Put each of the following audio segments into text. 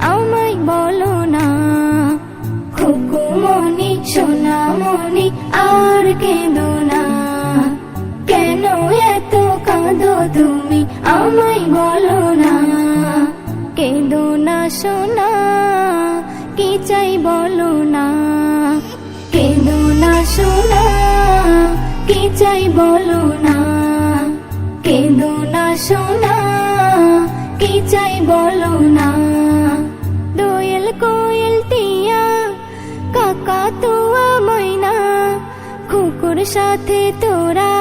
আমায় বলো না। খুকুমনি সোনা মনি আর কেঁদো না। কেন এত কাঁদো তুমি? আমায় বলো না। কেঁদো না, সোনা, কি চাই বলো না। কেঁদো না, সোনা, কি চাই বলো না। কেঁদো না, সোনা, কি চাই বলো না। কোয়েল টিয়া, কাকা তুয়া ময়না, কুকুর সাথে তোরা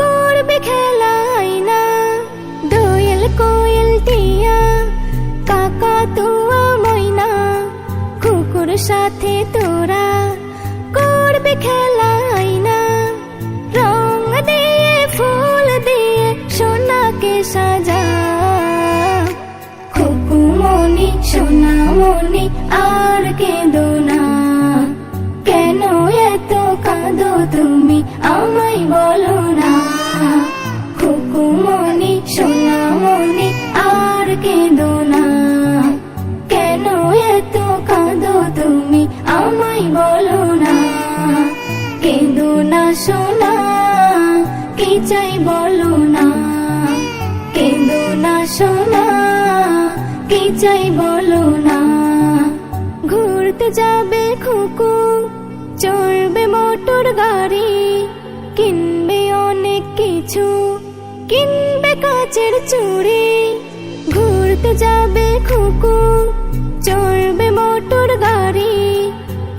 করবে খেলা না দোয়েল কোয়েল টিয়া, কাকা তুয়া ময়না, কুকুর সাথে তোরা করবে খেলা না রং দিয়ে, ফুল দিয়ে, সোনাকে সাজা। খুকুমনি সোনামনি তুমি আমায় বলো না। খুকুমনি সোনামনি আর কেঁদো না। কেন এত কাঁদো তুমি আমায় বলো না। কেঁদো না সোনা, কি চাই বলো না। কেঁদো না সোনা চাই বলো না। ঘুরতে যাবে খুকু গাড়ি, কিনবে অনেক কিছু, কিনবে কাচের চুড়ি, ঘুরতে যাবে খুকু চড়বে মোটর গাড়ি,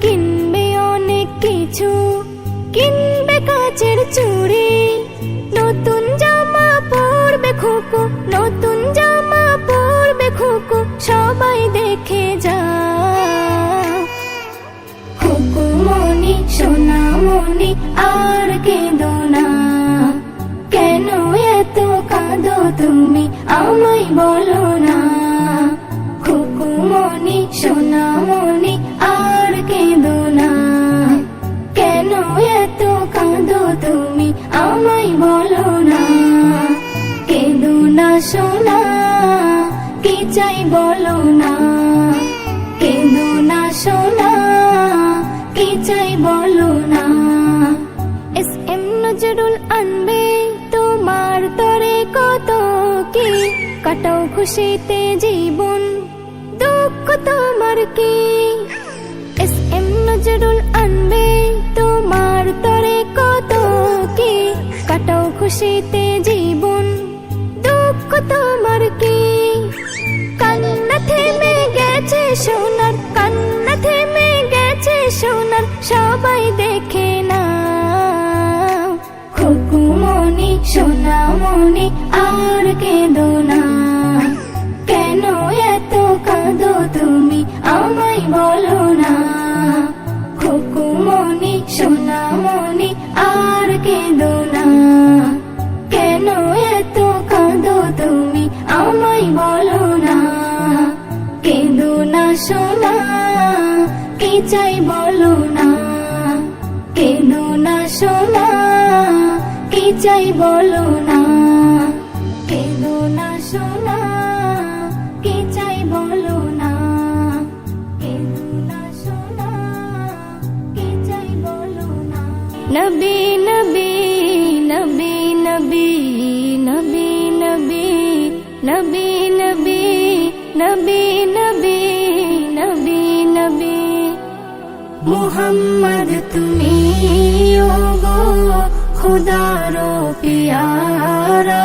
কিনবে অনেক কিছু, কিনবে কাচের চুড়ি। নতুন জামা পরবে খুকু নতুন জামা পরবে খুকু সবাই দেখে যা খুকু মনি, সোনা আর কেঁদো না কেন এত কাঁদো তুমি আমায় বলো না খুকু মনি সোনা মনি আর কেঁদো না কেন এত কাঁদো তুমি আমায় বলো না কেঁদো না সোনা কি চাই বলো না কেঁদো না সোনা কি চাই বলো নজরুল আনবে তোমার তরে কত কি? কাটাও খুশিতে জীবন, দুঃখ তোমার কি? এস এম নজরুল আনবে তোমার তরে কত কি? কাটাও খুশিতে জীবন, দুঃখ তোমার কি? কান্না থেমে গেছে আর কেঁদো না। কেন এত কাঁদো তুমি? আমায় বলো না। কেঁদো না সোনা, কি চাই বলো না। কেঁদো না সোনা, কি চাই বলো না। নবী নবী নবী নবী নবী নবী নবী নবী নবী নবী নবী নবী মোহাম্মদ তুমি খুদারো পিয়ারা